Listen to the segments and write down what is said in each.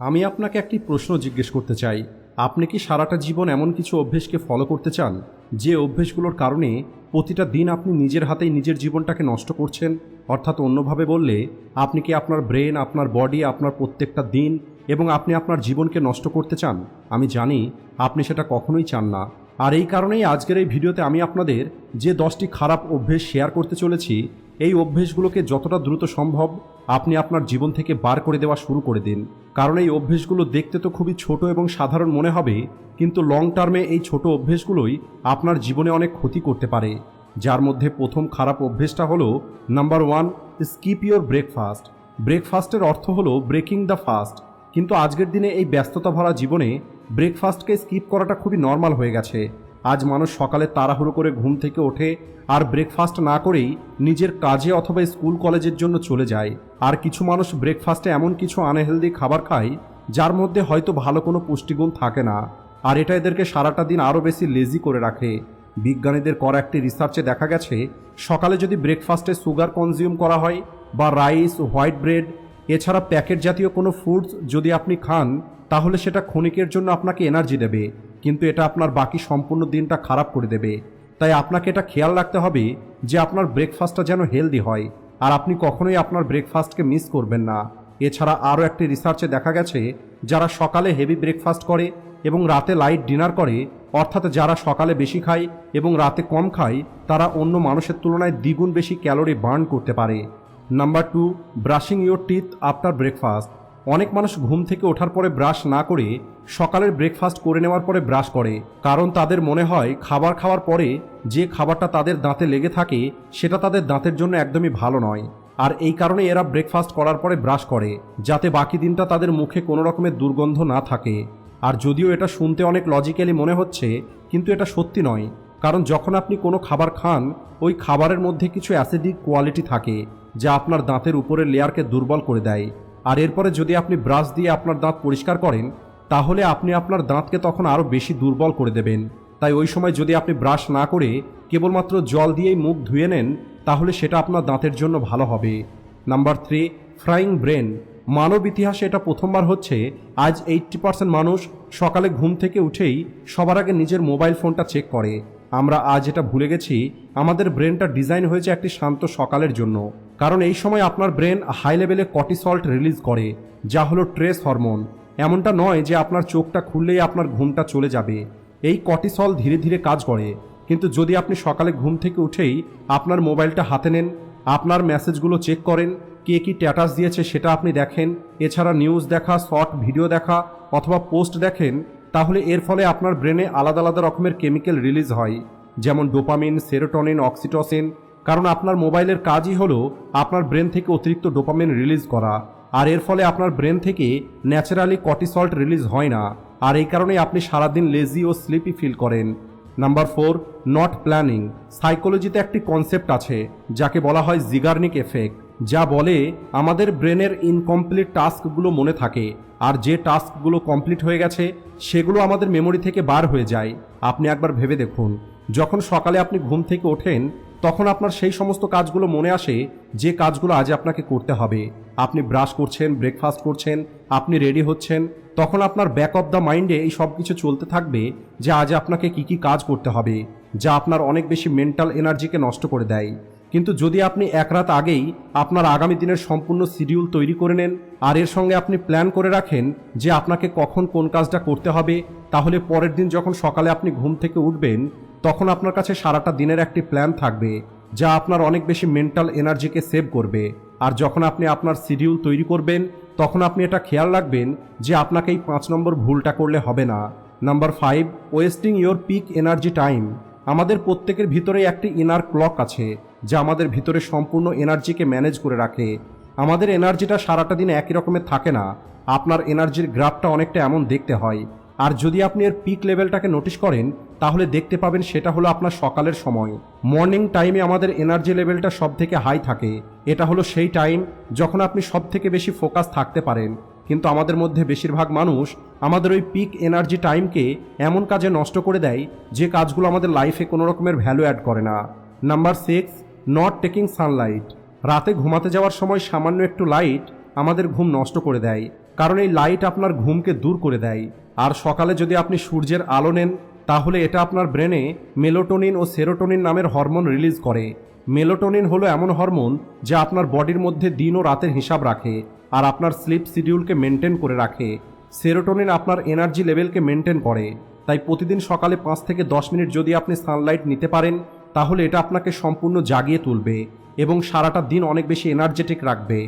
আমি আপনাকে একটি প্রশ্ন জিজ্ঞেস করতে চাই। আপনি কি সারাটা জীবন এমন কিছু অভ্যেসকে ফলো করতে চান, যে অভ্যেসগুলোর কারণে প্রতিটা দিন আপনি নিজের হাতেই নিজের জীবনটাকে নষ্ট করছেন? অর্থাৎ অন্যভাবে বললে, আপনি কি আপনার ব্রেন আপনার বডি আপনার প্রত্যেকটা দিন এবং আপনি আপনার জীবনকে নষ্ট করতে চান? আমি জানি আপনি সেটা কখনোই চান না। আর এই কারণেই আজকের এই ভিডিওতে আমি আপনাদের যে দশটি খারাপ অভ্যেস শেয়ার করতে চলেছি, এই অভ্যেসগুলোকে যতটা দ্রুত সম্ভব আপনি আপনার জীবন থেকে বার করে দেওয়া শুরু করে দিন। কারণ এই অভ্যেসগুলো দেখতে তো খুবই ছোট এবং সাধারণ মনে হবে, কিন্তু লং টার্মে এই ছোট অভ্যেসগুলোই আপনার জীবনে অনেক ক্ষতি করতে পারে। যার মধ্যে প্রথম খারাপ অভ্যেসটা হলো number one skip your breakfast ব্রেকফাস্টের অর্থ হলো ব্রেকিং দ্য ফাস্ট কিন্তু আজকের দিনে এই ব্যস্ততা ভরা জীবনে ব্রেকফাস্টকে স্কিপ করাটা খুবই নর্মাল হয়ে গেছে। আজ মানুষ সকালে তাড়াহুড়ো করে ঘুম থেকে ওঠে আর ব্রেকফাস্ট না করেই নিজের কাজে অথবা স্কুল কলেজের জন্য চলে যায়। আর কিছু মানুষ ব্রেকফাস্টে এমন কিছু আনহেলদি খাবার খায়, যার মধ্যে হয়তো ভালো কোনো পুষ্টিগুণ থাকে না। আর এটা এদেরকে সারাটা দিন আরও বেশি লেজি করে রাখে। বিজ্ঞানীদের করা একটি রিসার্চে দেখা গেছে, সকালে যদি ব্রেকফাস্টে সুগার কনজিউম করা হয় বা রাইস হোয়াইট ব্রেড এছাড়া প্যাকেট জাতীয় কোনো ফুডস যদি আপনি খান, তাহলে সেটা ক্ষণিকের জন্য আপনাকে এনার্জি দেবে। কিন্তু এটা আপনার বাকি সম্পূর্ণ দিনটা খারাপ করে দেবে। তাই আপনাকে এটা খেয়াল রাখতে হবে যে আপনার ব্রেকফাস্টটা যেন হেলদি হয়। আর আপনি কখনোই আপনার ব্রেকফাস্টকে মিস করবেন না। এছাড়া আরও একটি রিসার্চে দেখা গেছে, যারা সকালে হেভি ব্রেকফাস্ট করে এবং রাতে লাইট ডিনার করে, অর্থাৎ যারা সকালে বেশি খায় এবং রাতে কম খায়, তারা অন্য মানুষের তুলনায় দ্বিগুণ বেশি ক্যালোরি বার্ন করতে পারে। Number two brushing your teeth after breakfast অনেক মানুষ ঘুম থেকে ওঠার পরে ব্রাশ না করে সকালের ব্রেকফাস্ট করে নেওয়ার পরে ব্রাশ করে, কারণ তাদের মনে হয় খাবার খাওয়ার পরে যে খাবারটা তাদের দাঁতে লেগে থাকে সেটা তাদের দাঁতের জন্য একদমই ভালো নয়। আর এই কারণে এরা ব্রেকফাস্ট করার পরে ব্রাশ করে, যাতে বাকি দিনটা তাদের মুখে কোনো রকমের দুর্গন্ধ না থাকে। আর যদিও এটা শুনতে অনেক লজিক্যালি মনে হচ্ছে, কিন্তু এটা সত্যি নয়। কারণ যখন আপনি কোনো খাবার খান, ওই খাবারের মধ্যে কিছু অ্যাসিডিক কোয়ালিটি থাকে, যা আপনার দাঁতের উপরের লেয়ারকে দুর্বল করে দেয়। আর এরপরে যদি আপনি ব্রাশ দিয়ে আপনার দাঁত পরিষ্কার করেন, তাহলে আপনি আপনার দাঁতকে তখন আরও বেশি দুর্বল করে দেবেন। তাই ওই সময় যদি আপনি ব্রাশ না করে কেবলমাত্র জল দিয়েই মুখ ধুয়ে নেন, তাহলে সেটা আপনার দাঁতের জন্য ভালো হবে। Number three, frying brain. মানব ইতিহাসে এটা প্রথমবার হচ্ছে। আজ এইট্টি পার্সেন্ট মানুষ সকালে ঘুম থেকে উঠেই সবার আগে নিজের মোবাইল ফোনটা চেক করে। আমরা আজ এটা ভুলে গেছি, আমাদের ব্রেনটা ডিজাইন হয়েছে একটি শান্ত সকালের জন্য। কারণ এই সময় আপনার ব্রেন হাই লেভেলে কর্টিসল্ট রিলিজ করে, যা হলো ট্রেস হরমোন। এমনটা নয় যে আপনার চোখটা খুললেই আপনার ঘুমটা চলে যাবে। এই কর্টিসল ধীরে ধীরে কাজ করে, কিন্তু যদি আপনি সকালে ঘুম থেকে উঠেই আপনার মোবাইলটা হাতে নেন, আপনার মেসেজগুলো চেক করেন, কে কী স্ট্যাটাস দিয়েছে সেটা আপনি দেখেন, এছাড়া নিউজ দেখা, শর্ট ভিডিও দেখা, অথবা পোস্ট দেখেন, তাহলে এর ফলে আপনার ব্রেনে আলাদা আলাদা রকমের কেমিক্যাল রিলিজ হয়, যেমন ডোপামিন, সেরোটনিন, অক্সিটোসিন কারণ আপনার মোবাইলের কাজই হলো আপনার ব্রেন থেকে অতিরিক্ত ডোপামিন রিলিজ করা। আর এর ফলে আপনার ব্রেন থেকে ন্যাচারালি কটিসল্ট রিলিজ হয় না। আর এই কারণে আপনি সারাদিন লেজি ও স্লিপি ফিল করেন। Number four, not planning. সাইকোলজিতে একটি কনসেপ্ট আছে, যাকে বলা হয় জিগার্নিক এফেক্ট, যা বলে আমাদের ব্রেনের ইনকমপ্লিট টাস্কগুলো মনে থাকে, আর যে টাস্কগুলো কমপ্লিট হয়ে গেছে, সেগুলো আমাদের মেমোরি থেকে বার হয়ে যায়। আপনি একবার ভেবে দেখুন। যখন সকালে আপনি ঘুম থেকে ওঠেন তখন আপনার সেই সমস্ত কাজগুলো মনে আসে, যে কাজগুলো আজ আপনাকে করতে হবে। আপনি ব্রাশ করছেন ব্রেকফাস্ট করছেন, আপনি রেডি হচ্ছেন, তখন আপনার ব্যাক অফ দ্য মাইন্ডে এই সব কিছু চলতে থাকবে, যে আজ আপনাকে কি কি কাজ করতে হবে, যা আপনার অনেক বেশি মেন্টাল এনার্জিকে নষ্ট করে দেয়। কিন্তু যদি আপনি এক রাত আগেই আপনার আগামী দিনের সম্পূর্ণ শিডিউল তৈরি করে নেন, আর এর সঙ্গে আপনি প্ল্যান করে রাখেন যে আপনাকে কখন কোন কাজটা করতে হবে, তাহলে পরের দিন যখন সকালে আপনি ঘুম থেকে উঠবেন, তখন আপনার কাছে সারাটা দিনের একটি প্ল্যান থাকবে, যা আপনার অনেক বেশি মেন্টাল এনার্জিকে সেভ করবে। আর যখন আপনি আপনার শিডিউল তৈরি করবেন, তখন আপনি এটা খেয়াল রাখবেন যে আপনাকে এই পাঁচ নম্বর ভুলটা করলে হবে না। Number five, wasting your peak energy time. আমাদের প্রত্যেকের ভিতরে একটি ইনার ক্লক আছে। যা আমাদের ভিতরে সম্পূর্ণ এনার্জিকে ম্যানেজ করে রাখে। আমাদের এনার্জিটা সারাটা দিন একই রকমের থাকে না। আপনার এনার্জির গ্রাফটা অনেকটা এমন দেখতে হয়। আর যদি আপনি এর পিক লেভেলটাকে নোটিশ করেন, তাহলে দেখতে পাবেন সেটা হলো আপনার সকালের সময়। মর্নিং টাইমে আমাদের এনার্জি লেভেলটা সব থেকে হাই থাকে। এটা হলো সেই টাইম যখন আপনি সব থেকে বেশি ফোকাস থাকতে পারেন। কিন্তু আমাদের মধ্যে বেশিরভাগ মানুষ আমাদের ওই পিক এনার্জি টাইমকে এমন কাজে নষ্ট করে দেয় যে কাজগুলো আমাদের লাইফে কোনো রকমের ভ্যালু অ্যাড করে না। Number six not taking sunlight রাতে ঘুমাতে যাওয়ার সময় সামান্য একটু লাইট আমাদের ঘুম নষ্ট করে দেয়, কারণ এই লাইট আপনার ঘুমকে দূর করে দেয়। আর সকালে যদি আপনি সূর্যের আলো নেন, তাহলে এটা আপনার ব্রেনে মেলোটোনিন ও সেরোটোনিন নামের হরমোন রিলিজ করে। মেলোটোনিন হলো এমন হরমোন যা আপনার বডির মধ্যে দিন ও রাতের হিসাব রাখে, আর আপনার স্লিপ শিডিউলকে মেনটেন করে রাখে। সেরোটোনিন আপনার এনার্জি লেভেলকে মেনটেন করে। তাই প্রতিদিন সকালে পাঁচ থেকে দশ মিনিট যদি আপনি সানলাইট নিতে পারেন তাহলে এটা আপনাকে সম্পূর্ণ জাগিয়ে তুলবে এবং সারাটা দিন অনেক বেশি এনার্জেটিক রাখবে।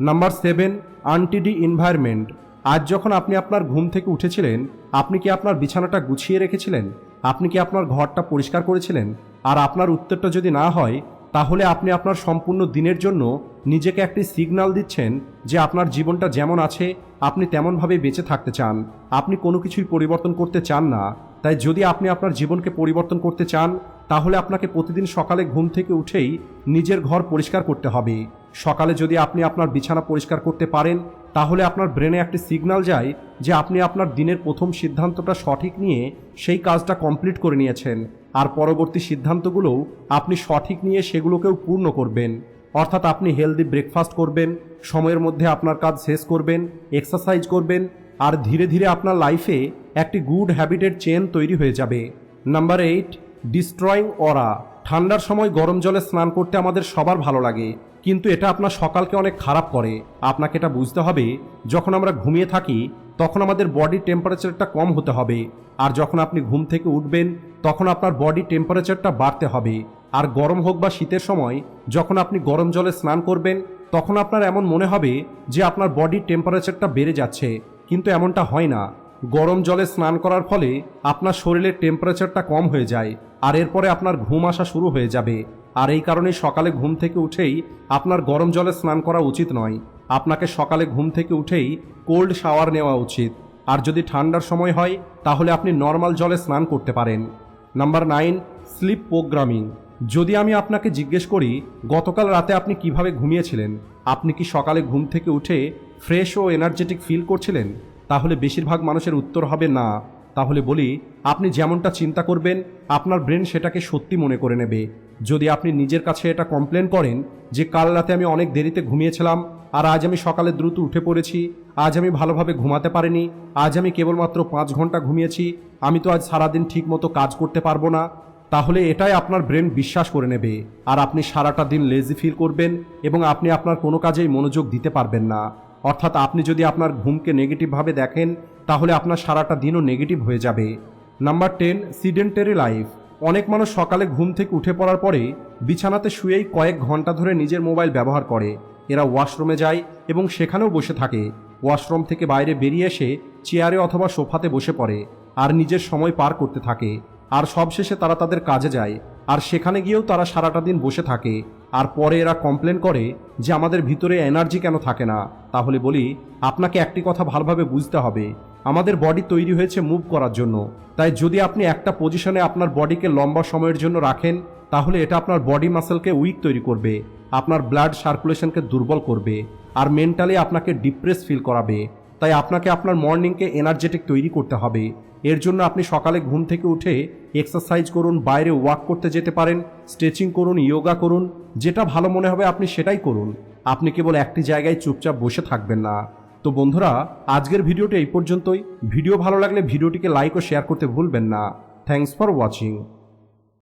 নাম্বার সেভেন আনটিডি এনভায়রনমেন্ট আজ যখন আপনি আপনার ঘুম থেকে উঠেছিলেন, আপনি কি আপনার বিছানাটা গুছিয়ে রেখেছিলেন? আপনি কি আপনার ঘরটা পরিষ্কার করেছিলেন? আর আপনার উত্তরটা যদি না হয়, তাহলে আপনি আপনার সম্পূর্ণ দিনের জন্য নিজেকে একটি সিগন্যাল দিচ্ছেন যে আপনার জীবনটা যেমন আছে, আপনি তেমনভাবে বেঁচে থাকতে চান। আপনি কোনো কিছুই পরিবর্তন করতে চান না। তাই যদি আপনি আপনার জীবনকে পরিবর্তন করতে চান তাহলে আপনাকে প্রতিদিন সকালে ঘুম থেকে উঠেই নিজের ঘর পরিষ্কার করতে হবে। সকালে যদি আপনি আপনার বিছানা পরিষ্কার করতে পারেন, তাহলে আপনার ব্রেনে একটি সিগন্যাল যায় যে আপনি আপনার দিনের প্রথম সিদ্ধান্তটা সঠিক নিয়ে সেই কাজটা কমপ্লিট করে নিয়েছেন। আর পরবর্তী সিদ্ধান্তগুলোও আপনি সঠিক নিয়ে সেগুলোকেও পূর্ণ করবেন। অর্থাৎ আপনি হেলদি ব্রেকফাস্ট করবেন, সময়ের মধ্যে আপনার কাজ শেষ করবেন এক্সারসাইজ করবেন, আর ধীরে ধীরে আপনার লাইফে একটি গুড হ্যাবিটের চেন তৈরি হয়ে যাবে। নাম্বার এইট ডিস্ট্রয়িং অরা ঠান্ডার সময় গরম জলে স্নান করতে আমাদের সবার ভালো লাগে, কিন্তু এটা আপনার সকালকে অনেক খারাপ করে। আপনাকে এটা বুঝতে হবে, যখন আমরা ঘুমিয়ে থাকি, তখন আমাদের বডি টেম্পারেচারটা কম হতে হবে, আর যখন আপনি ঘুম থেকে উঠবেন, তখন আপনার বডি টেম্পারেচারটা বাড়তে হবে। আর গরম হোক বা শীতের সময়, যখন আপনি গরম জলে স্নান করবেন, তখন আপনার এমন মনে হবে যে আপনার বডির টেম্পারেচারটা বেড়ে যাচ্ছে, কিন্তু এমনটা হয় না। গরম জলে স্নান করার ফলে আপনার শরীরের টেম্পারেচারটা কম হয়ে যায়, আর এরপরে আপনার ঘুম আসা শুরু হয়ে যাবে। আর এই কারণে সকালে ঘুম থেকে উঠেই আপনার গরম জলে স্নান করা উচিত নয়। আপনাকে সকালে ঘুম থেকে উঠেই কোল্ড শাওয়ার নেওয়া উচিত। আর যদি ঠান্ডার সময় হয়, তাহলে আপনি নর্মাল জলে স্নান করতে পারেন। নাম্বার নাইন স্লিপ প্রোগ্রামিং যদি আমি আপনাকে জিজ্ঞেস করি, গতকাল রাতে আপনি কীভাবে ঘুমিয়েছিলেন? আপনি কি সকালে ঘুম থেকে উঠে ফ্রেশ ও এনার্জেটিক ফিল করছিলেন? তাহলে বেশিরভাগ মানুষের উত্তর হবে না। তাহলে বলি, আপনি যেমনটা চিন্তা করবেন, আপনার ব্রেন সেটাকে সত্যি মনে করে নেবে। যদি আপনি নিজের কাছে এটা কমপ্লেন করেন যে, কাল রাতে আমি অনেক দেরিতে ঘুমিয়েছিলাম, আর আজ আমি সকালে দ্রুত উঠে পড়েছি, আজ আমি ভালোভাবে ঘুমাতে পারিনি, আজ আমি কেবলমাত্র পাঁচ ঘণ্টা ঘুমিয়েছি, আমি তো আজ সারাদিন ঠিক মতো কাজ করতে পারব না, তাহলে এটাই আপনার ব্রেন বিশ্বাস করে নেবে, আর আপনি সারাটা দিন লেজি ফিল করবেন এবং আপনি আপনার কোনো কাজেই মনোযোগ দিতে পারবেন না। অর্থাৎ আপনি যদি আপনার ঘুমকে নেগেটিভভাবে দেখেন, তাহলে আপনার সারাটা দিনও নেগেটিভ হয়ে যাবে। নাম্বার টেন সিডেন্টারি লাইফ অনেক মানুষ সকালে ঘুম থেকে উঠে পড়ার পরে বিছানাতে শুয়েই কয়েক ঘণ্টা ধরে নিজের মোবাইল ব্যবহার করে। এরা ওয়াশরুমে যায় এবং সেখানেও বসে থাকে। ওয়াশরুম থেকে বাইরে বেরিয়ে এসে চেয়ারে অথবা সোফাতে বসে পড়ে। আর নিজের সময় পার করতে থাকে। আর সবশেষে তারা তাদের কাজে যায়। আর সেখানে গিয়েও তারা সারাটা দিন বসে থাকে। আর পরে এরা কমপ্লেন করে যে আমাদের ভিতরে এনার্জি কেন থাকে না। তাহলে বলি, আপনাকে একটি কথা ভালোভাবে বুঝতে হবে। আমাদের বডি তৈরি হয়েছে মুভ করার জন্য। তাই যদি আপনি একটা পজিশনে আপনার বডিকে লম্বা সময়ের জন্য রাখেন, তাহলে এটা আপনার বডি মাসেলকে উইক তৈরি করবে, আপনার ব্লাড সার্কুলেশনকে দুর্বল করবে, আর মেন্টালি আপনাকে ডিপ্রেস ফিল করাবে। তাই আপনাকে আপনার মর্নিংকে এনার্জেটিক তৈরি করতে হবে। এর জন্য আপনি সকালে ঘুম থেকে উঠে এক্সারসাইজ করুন, বাইরে ওয়াক করতে যেতে পারেন স্ট্রেচিং করুন ইয়োগা করুন, যেটা ভালো মনে হবে আপনি সেটাই করুন। আপনি কেবল একটি জায়গায় চুপচাপ বসে থাকবেন না। তো বন্ধুরা, আজকের ভিডিওটি এই পর্যন্তই। ভিডিও ভালো লাগলে ভিডিওটিকে লাইক ও শেয়ার করতে ভুলবেন না। Thanks for watching